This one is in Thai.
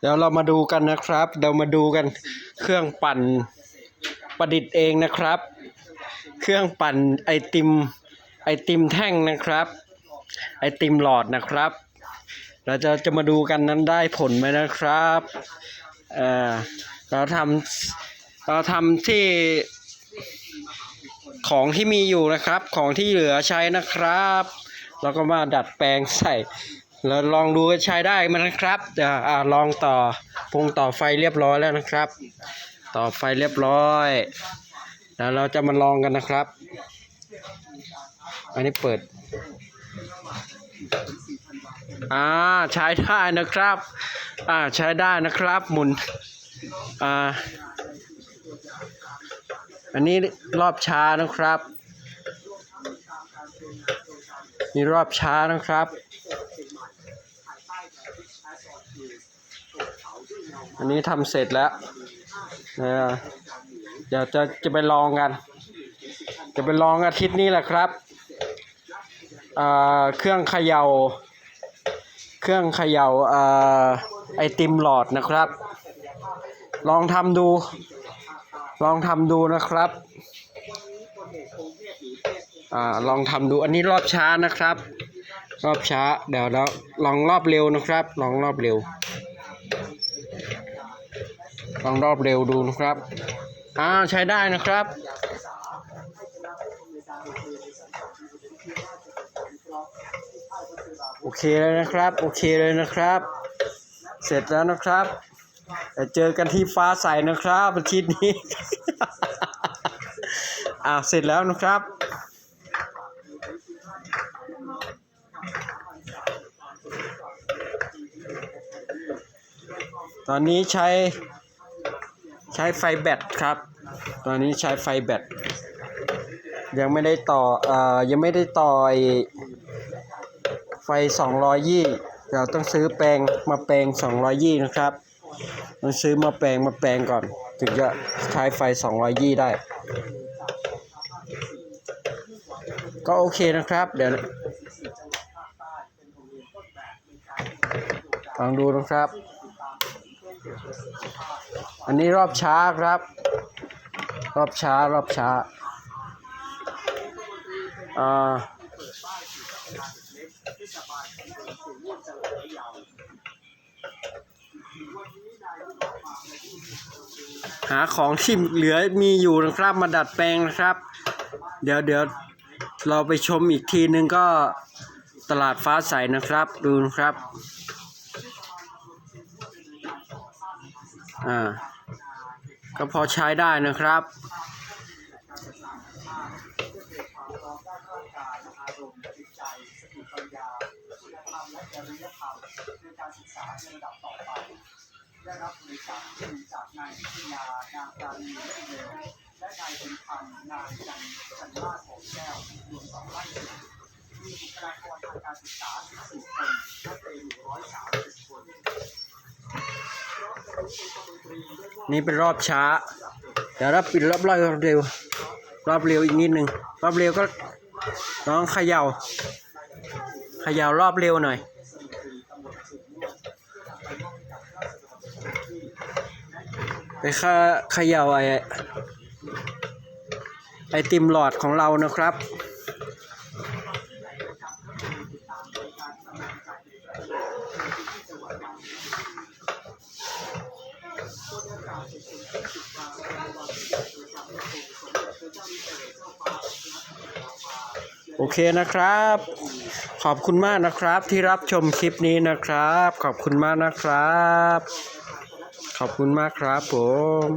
เดี๋ยวเรามาดูกันนะครับเดี๋ยวมาดูกันเครื่องปั่นประดิษฐ์เองนะครับ เครื่องปั่นไอติมไอติมแท่งนะครับ ไอติมหลอดนะครับ เราจะจะมาดูกันนั้นได้ผลไหมนะครับเออเราทำเราทำที่ของที่มีอยู่นะครับ ของที่เหลือใช้นะครับเราก็มาดัดแปลงใส่ แล้วลองดูว่าใช้ได้ไหมนะครับเดี๋ยวอ่าลองต่อปรุงต่อไฟเรียบร้อยแล้วนะครับ ต่อไฟเรียบร้อยแล้วเราจะมาลองกันนะครับ อันนี้เปิดอ่าใช้ได้นะครับ อ่าใช้ได้นะครับหมุนอ่าอันนี้รอบช้านะครับ นี่รอบช้านะครับ อันนี้ทำเสร็จแล้วนะเดี๋ยวจะจะไปลองกัน จะไปลองอาทิตย์นี้แหละครับอ่าเครื่องเขยา่า เครื่องเขย่าเอ่อไอติมหลอดนะครับ ลองทำดู ลองทำดูนะครับอ่าลองทำดูอันนี้รอบช้านะครับ รอบช้า เดี๋ยวเราลองรอบเร็วนะครับ ลองรอบเร็ว ลองรอบเร็วดูนะครับ อ่าใช้ได้นะครับ โอเคเลยนะครับ โอเคเลยนะครับ เสร็จแล้วนะครับเดี๋ยวเจอกันที่ฟ้าใสนะครับอาทิตย์นี้ อ่าเสร็จแล้วนะครับตอนนี้ใช้ ใช้ไฟแบตครับ ตอนนี้ใช้ไฟแบตยังไม่ได้ต่อเอ่อยังไม่ได้ต่อไอไฟ200ยี่เราต้องซื้อแปลงมาแปลง200ยี่นะครับต้องซื้อมาแปลงมาแปลงก่อน ถึงจะใช้ไฟ200ยี่ได้ ก็โอเคนะครับ เดี๋ยวลองดูนะครับ อันนี้รอบช้าครับ รอบช้ารอบช้าอ่าหาของที่เหลือมีอยู่นะครับมาดัดแปลงนะครับ เดี๋ยวเดี๋ยวเราไปชมอีกทีนึงก็ตลาดฟ้าใสนะครับ ดูนะครับ อ่า ก็พอใช้ได้นะครับ ได้รับบริจาคทุนจากนายวิทยานางปราณีเล่เวและนายเป็นพันนางจันจันมาศหอมแก้วรวมสองไร่มีบุคลากรทางการศึกษา14คนนักเรียนอยู่130คน นี่เป็นรอบช้า เดี๋ยวเราปิดรอบรอบเร็ว รอบเร็วอีกนิดหนึ่งรอบเร็วก็น้องเขยา่าเขย่ารอบเร็วหน่อย ไปเขเขย่าไอไอติมหลอดของเรานะครับ โอเคนะครับ ขอบคุณมากนะครับที่รับชมคลิปนี้นะครับ ขอบคุณมากนะครับ ขอบคุณมากครับผม